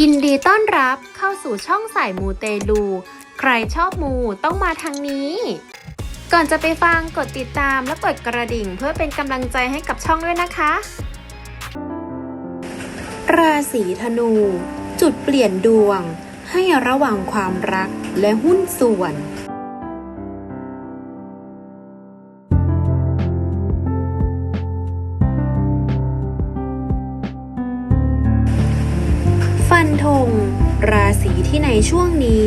ยินดีต้อนรับเข้าสู่ช่องสายมูเตลู ใครชอบมูต้องมาทางนี้ ก่อนจะไปฟังกดติดตามและกดกระดิ่งเพื่อเป็นกำลังใจให้กับช่องด้วยนะคะ ราศีธนู จุดเปลี่ยนดวง ให้ระหว่างความรักและหุ้นส่วน ง ราศีที่ในช่วงนี้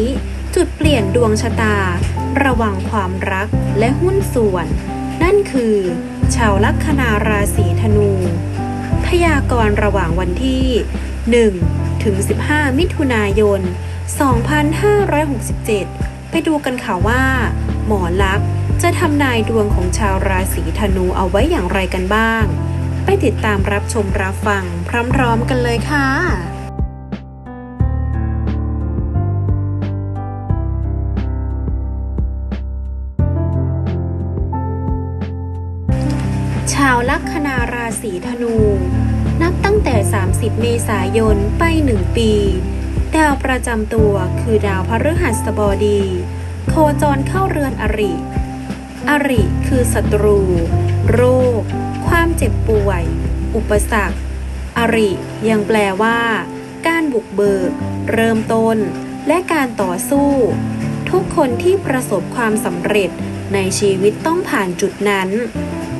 จุดเปลี่ยนดวงชะตา ระหว่างความรักและหุ้นส่วน นั่นคือ ชาวลัคนาราศีธนู พยากรณ์ระหว่างวันที่ 1 ถึง 15 มิถุนายน 2567 ไปดูกันค่ะว่า หมอลักษ์จะทำนายดวงของชาวราศีธนูเอาไว้อย่างไรกันบ้าง ไปติดตามรับชมรับฟังพร้อมๆกันเลยค่ะ ลัคนาราศีธนู นับตั้งแต่ 30 เมษายนไป 1 ปี ดาวประจำตัวคือดาวพฤหัสบดี โคจรเข้าเรือนอริ อริคือศัตรู โรค ความเจ็บป่วย อุปสรรค อริยังแปลว่า การบุกเบิก เริ่มต้น และการต่อสู้ ทุกคนที่ประสบความสำเร็จในชีวิตต้องผ่านจุดนั้น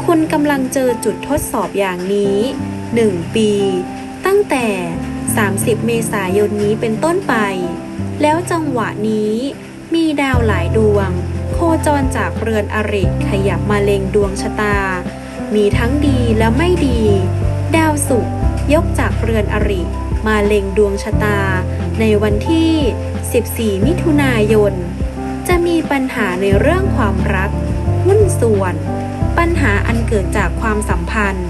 คุณกำลังเจอจุดทดสอบอย่างนี้ 1 ปี ตั้งแต่ 30 เมษายนนี้เป็นต้นไป แล้วจังหวะนี้มีดาวหลายดวง โคจรจากเรือนอริขยับมาเล็งดวงชะตา มีทั้งดีและไม่ดี ดาวศุกร์ยกจากเรือนอริมาเล็งดวงชะตา ในวันที่ 14 มิถุนายน จะมีปัญหาในเรื่องความรัก หุ้นส่วน ปัญหาอันเกิดจากความสัมพันธ์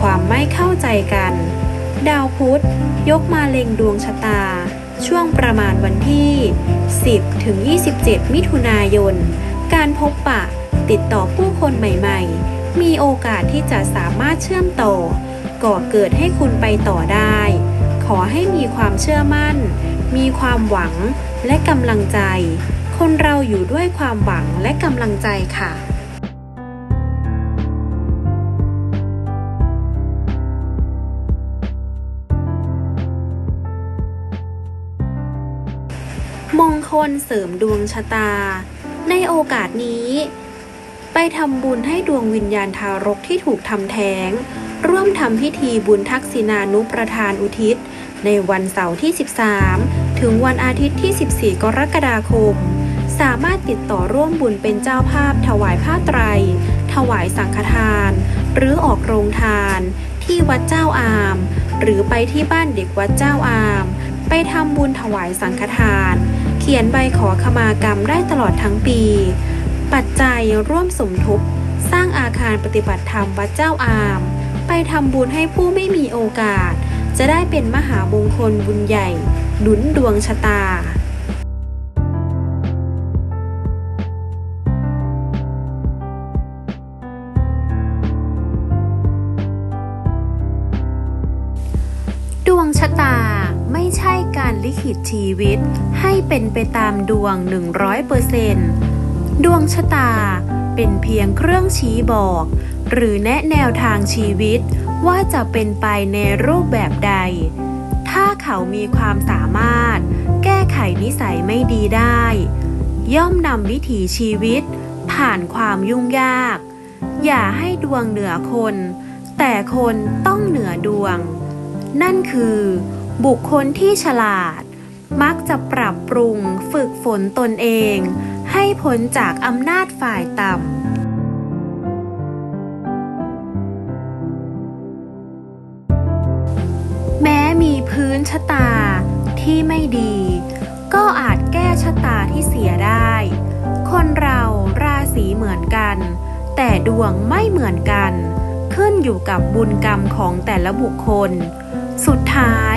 ความไม่เข้าใจกัน ดาวพุธ ยกมาเล็งดวงชะตา ช่วงประมาณวันที่ 10 ถึง 27 มิถุนายน การพบปะ ติดต่อผู้คนใหม่ๆ มีโอกาสที่จะสามารถเชื่อมต่อ ก่อเกิดให้คุณไปต่อได้ ขอให้มีความเชื่อมั่น มีความหวังและกำลังใจ คนเราอยู่ด้วยความหวังและกำลังใจค่ะ มงคลเสริมดวงชะตา ในโอกาสนี้ ไปทำบุญให้ดวงวิญญาณทารกที่ถูกทำแท้ง ร่วมทำพิธีบุญทักษิณานุประทานอุทิศ ในวันเสาร์ที่ 13 ถึงวันอาทิตย์ที่ 14 กรกฎาคม สามารถติดต่อร่วมบุญเป็นเจ้าภาพ ถวายผ้าไตร ถวายสังฆทาน หรือออกโรงทาน ที่วัดเจ้าอาม หรือไปที่บ้านเด็กวัดเจ้าอาม ไปทำบุญถวายสังฆทาน ขียนใบขอขมากรรมได้ตลอดทั้งปี ปัจจัยร่วมสมทบ สร้างอาคารปฏิบัติธรรมวัดเจ้าอาม ไปทำบุญให้ผู้ไม่มีโอกาส จะได้เป็นมหามงคลบุญใหญ่หนุนดวงชะตาดวงชะ ลิขิตชีวิต ให้เป็นไปตามดวง 100%ดวงชะตาเป็นเพียงเครื่องชี้บอก หรือแนะแนวทางชีวิตว่าจะเป็นไปในรูปแบบใด ถ้าเขามีความสามารถ แก้ไขนิสัยไม่ดีได้ ย่อมนำวิถีชีวิต ผ่านความยุ่งยาก อย่าให้ดวงเหนือคน แต่คนต้องเหนือดวง นั่นคือ บุคคลที่ฉลาด มักจะปรับปรุงฝึกฝนตนเอง ให้พ้นจากอำนาจฝ่ายต่ำแม้มีพื้นชะตาที่ไม่ดี ก็อาจแก้ชะตาที่เสียได้ คนเราราศีเหมือนกัน แต่ดวงไม่เหมือนกัน ขึ้นอยู่กับบุญกรรมของแต่ละบุคคล สุดท้าย